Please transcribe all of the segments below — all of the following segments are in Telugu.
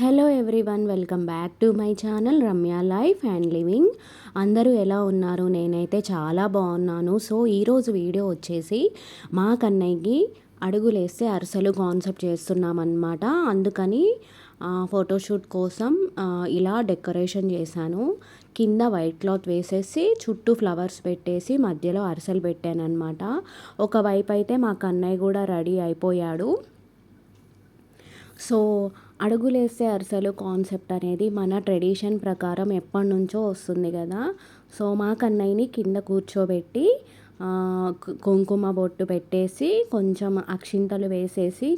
Hello everyone welcome back to my channel Ramya life and living. అందరూ ఎలా ఉన్నారు? నేనైతే చాలా బాగున్నాను. సో ఈరోజు వీడియో వచ్చేసి మా కన్నయ్యకి అడుగులేస్తే అరసలు కాన్సెప్ట్ చేస్తున్నామన్నమాట. అందుకని ఫోటోషూట్ కోసం ఇలా డెకరేషన్ చేశాను. కింద వైట్ క్లాత్ వేసేసి చుట్టూ ఫ్లవర్స్ పెట్టేసి మధ్యలో అరసలు పెట్టాను అనమాట ఒకవైపు అయితే మా కన్నయ్య కూడా రెడీ అయిపోయాడు. సో అడుగులేసే అరిసెలు కాన్సెప్ట్ అనేది మన ట్రెడిషన్ ప్రకారం ఎప్పటి నుంచో వస్తుంది కదా. సో మా కన్నయ్యని కింద కూర్చోబెట్టి కుంకుమ బొట్టు పెట్టేసి కొంచెం అక్షింతలు వేసేసి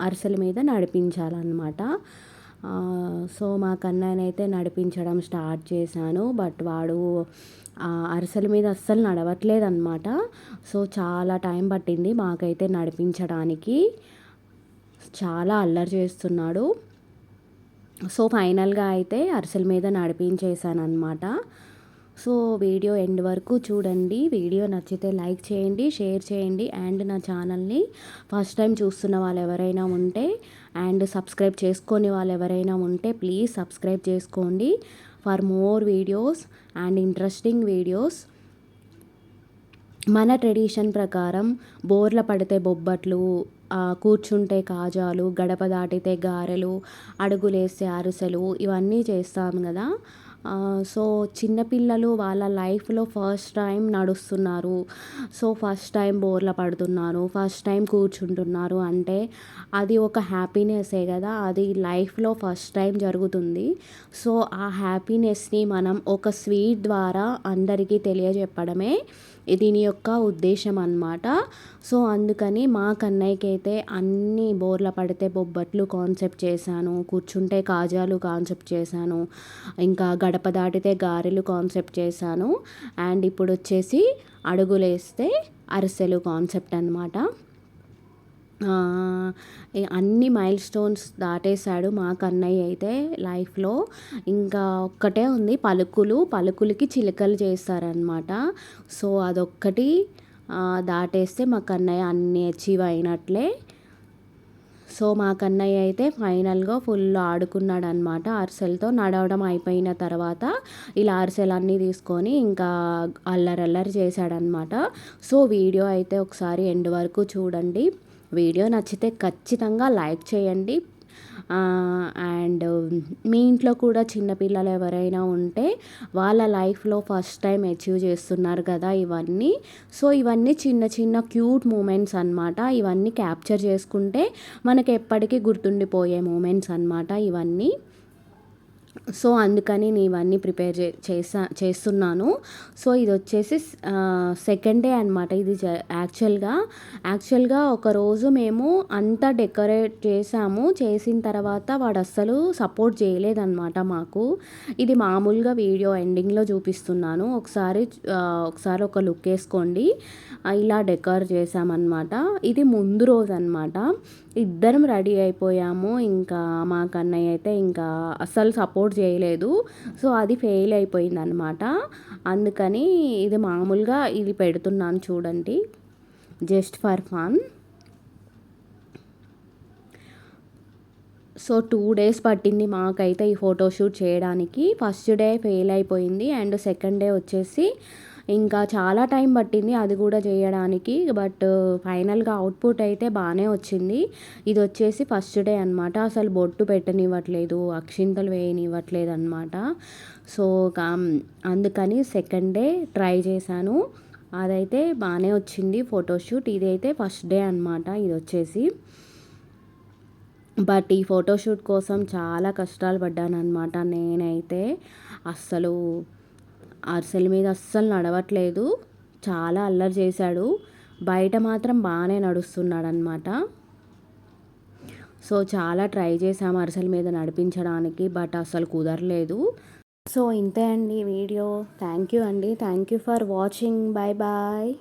అరిసెల మీద నడిపించాలన్నమాట. సో మా కన్నయ్యనైతే నడిపించడం స్టార్ట్ చేశాను. బట్ వాడు అరిసెల మీద అస్సలు నడవట్లేదన్నమాట. సో చాలా టైం పట్టింది మాకైతే నడిపించడానికి. చాలా అల్లరి చేస్తున్నాడు. సో ఫైనల్గా అయితే అరిసెల మీద నడిపించేసాను అనమాట సో వీడియో ఎండ్ వరకు చూడండి. వీడియో నచ్చితే లైక్ చేయండి షేర్ చేయండి. అండ్ నా ఛానల్ని ఫస్ట్ టైం చూస్తున్న వాళ్ళు ఎవరైనా ఉంటే అండ్ సబ్స్క్రైబ్ చేసుకొని వాళ్ళు ఎవరైనా ఉంటే ప్లీజ్ సబ్స్క్రైబ్ చేసుకోండి for more videos and interesting videos. మన ట్రెడిషన్ ప్రకారం బోర్ల పడితే బొబ్బట్లు కూర్చుంటే కాజాలు గడప దాటితే గారెలు అడుగులేస్తే అరిసెలు ఇవన్నీ చేస్తాం కదా. సో చిన్నపిల్లలు వాళ్ళ లైఫ్లో ఫస్ట్ టైం నడుస్తున్నారు. సో ఫస్ట్ టైం బోర్ల పడుతున్నారు ఫస్ట్ టైం కూర్చుంటున్నారు అంటే అది ఒక హ్యాపీనెస్సే కదా. అది లైఫ్లో ఫస్ట్ టైం జరుగుతుంది. సో ఆ హ్యాపీనెస్ని మనం ఒక స్వీట్ ద్వారా అందరికీ తెలియజెప్పడమే. దీని యొక్క ఉద్దేశం అన్నమాట. సో అందుకని మా కన్నయ్యకి అయితే అన్ని బోర్ల పడితే బొబ్బట్లు కాన్సెప్ట్ చేశాను కూర్చుంటే కాజాలు కాన్సెప్ట్ చేశాను ఇంకా గడప దాటితే గారెలు కాన్సెప్ట్ చేశాను అండ్ ఇప్పుడు వచ్చేసి అడుగులేస్తే అరిసెలు కాన్సెప్ట్ అనమాట అన్ని మైల్ స్టోన్స్ దాటేశాడు మా కన్నయ్య అయితే లైఫ్లో. ఇంకా ఒక్కటే ఉంది పలుకులు. పలుకులకి చిలుకలు చేస్తారనమాట సో అదొక్కటి దాటేస్తే మా కన్నయ్య అన్ని అచీవ్ అయినట్లే. సో మా కన్నయ్య అయితే ఫైనల్గా ఫుల్ ఆడుకున్నాడు అనమాట అరిసెలతో నడవడం అయిపోయిన తర్వాత ఇలా అరిసెలు అన్నీ తీసుకొని ఇంకా అల్లరల్లరి చేశాడనమాట సో వీడియో అయితే ఒకసారి ఎండ్ వరకు చూడండి. వీడియో నచ్చితే ఖచ్చితంగా లైక్ చేయండి. అండ్ మీ ఇంట్లో కూడా చిన్నపిల్లలు ఎవరైనా ఉంటే వాళ్ళ లైఫ్లో ఫస్ట్ టైం అచీవ్ చేస్తున్నారు కదా ఇవన్నీ. సో ఇవన్నీ చిన్న చిన్న క్యూట్ మూమెంట్స్ అనమాట ఇవన్నీ క్యాప్చర్ చేసుకుంటే మనకి ఎప్పటికీ గుర్తుండిపోయే మూమెంట్స్ అనమాట ఇవన్నీ. సో అందుకని నేను ఇవన్నీ ప్రిపేర్ చే చేసా చేస్తున్నాను. సో ఇది వచ్చేసి సెకండ్ డే అనమాట ఇది యాక్చువల్గా యాక్చువల్గా ఒకరోజు మేము అంతా డెకరేట్ చేసాము. చేసిన తర్వాత వాడు అస్సలు సపోర్ట్ చేయలేదన్నమాట మాకు. ఇది మామూలుగా వీడియో ఎండింగ్లో చూపిస్తున్నాను. ఒకసారి ఒకసారి ఒక లుక్ వేసుకోండి. ఇలా డెకర్ చేసామన్నమాట. ఇది ముందు రోజు అనమాట ఇద్దరం రెడీ అయిపోయాము. ఇంకా మా కన్నయ్య అయితే ఇంకా అస్సలు సపోర్ట్ చేయలేదు. సో అది ఫెయిల్ అయిపోయింది అనమాట అందుకని ఇది మామూలుగా ఇది పెడుతున్నాను చూడండి. Just for fun. So two days పట్టింది మాకైతే ఈ ఫోటోషూట్ చేయడానికి. ఫస్ట్ డే ఫెయిల్ అయిపోయింది అండ్ సెకండ్ డే వచ్చేసి ఇంకా చాలా టైం పట్టింది అది కూడా చేయడానికి బట్ ఫైనల్గా అవుట్పుట్ అయితే బాగానే వచ్చింది. ఇది వచ్చేసి ఫస్ట్ డే అనమాట అసలు బొట్టు పెట్టనివ్వట్లేదు అక్షింతలు వేయనివ్వట్లేదు అనమాట సో అందుకని సెకండ్ డే ట్రై చేశాను. అదైతే బాగానే వచ్చింది ఫోటోషూట్. ఇది అయితే ఫస్ట్ డే అనమాట ఇది వచ్చేసి. బట్ ఈ ఫోటోషూట్ కోసం చాలా కష్టాలు పడ్డాను అనమాట నేనైతే. అస్సలు అరిసెల మీద అస్సలు నడవట్లేదు. చాలా అల్లరి చేశాడు. బయట మాత్రం బాగానే నడుస్తున్నాడు అనమాట సో చాలా ట్రై చేశాము అరిసెల మీద నడిపించడానికి బట్ అస్సలు కుదరలేదు. సో ఇంతే అండి వీడియో. థ్యాంక్ యూ అండి. Thank you for watching. Bye bye.